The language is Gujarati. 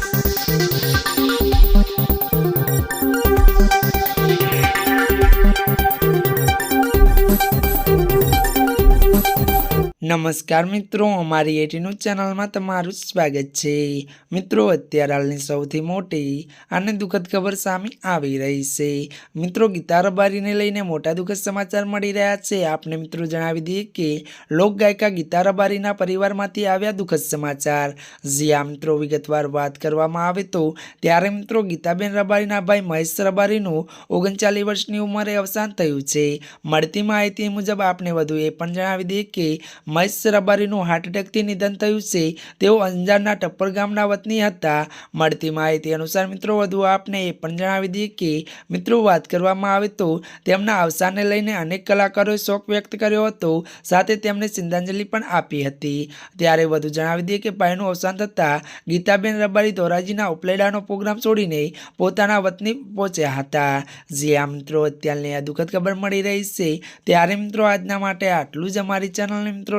Thank you. નમસ્કાર મિત્રો, અમારી એટીનું ચેનલમાં તમારું સ્વાગત છે. મિત્રો, અત્યારે હાલની સૌથી મોટી અને દુઃખદ ખબર સામે આવી રહી છે. મિત્રો, ગીતા રબારીને લઈને મોટા દુઃખદ સમાચાર મળી રહ્યા છે. આપને મિત્રો જણાવી દઈએ કે લોકગાયિકા ગીતા રબારીના પરિવારમાંથી આવ્યા દુઃખદ સમાચાર. જ્યાં મિત્રો વિગતવાર વાત કરવામાં આવે તો ત્યારે મિત્રો ગીતાબેન રબારીના ભાઈ મહેશ રબારીનું ઓગણચાલીસ વર્ષની ઉંમરે અવસાન થયું છે. મળતી માહિતી મુજબ આપને વધુ એ પણ જણાવી દઈએ કે મહેશ રબારીનું હાર્ટ નિધન થયું છે, તેઓ અંજારના ટપ્પર ગામના વતની હતા. મળતી માહિતી અનુસાર મિત્રો, વધુ આપને એ પણ જણાવી દઈએ કે, મિત્રો, વાત કરવામાં આવે તો તેમના અવસાનને લઈને અનેક કલાકારોએ શોક વ્યક્ત કર્યો હતો, સાથે તેમને શ્રદ્ધાંજલિ પણ આપી હતી. ત્યારે વધુ જણાવી દઈએ કે, ભાઈનું અવસાન થતાં ગીતાબેન રબારી ધોરાજીના ઉપલેડાનો પ્રોગ્રામ છોડીને પોતાના વતની પહોંચ્યા હતા. જ્યાં મિત્રો, અત્યારની આ દુઃખદ ખબર મળી રહી છે. ત્યારે મિત્રો, આજના માટે આટલું જ અમારી ચેનલને મિત્રો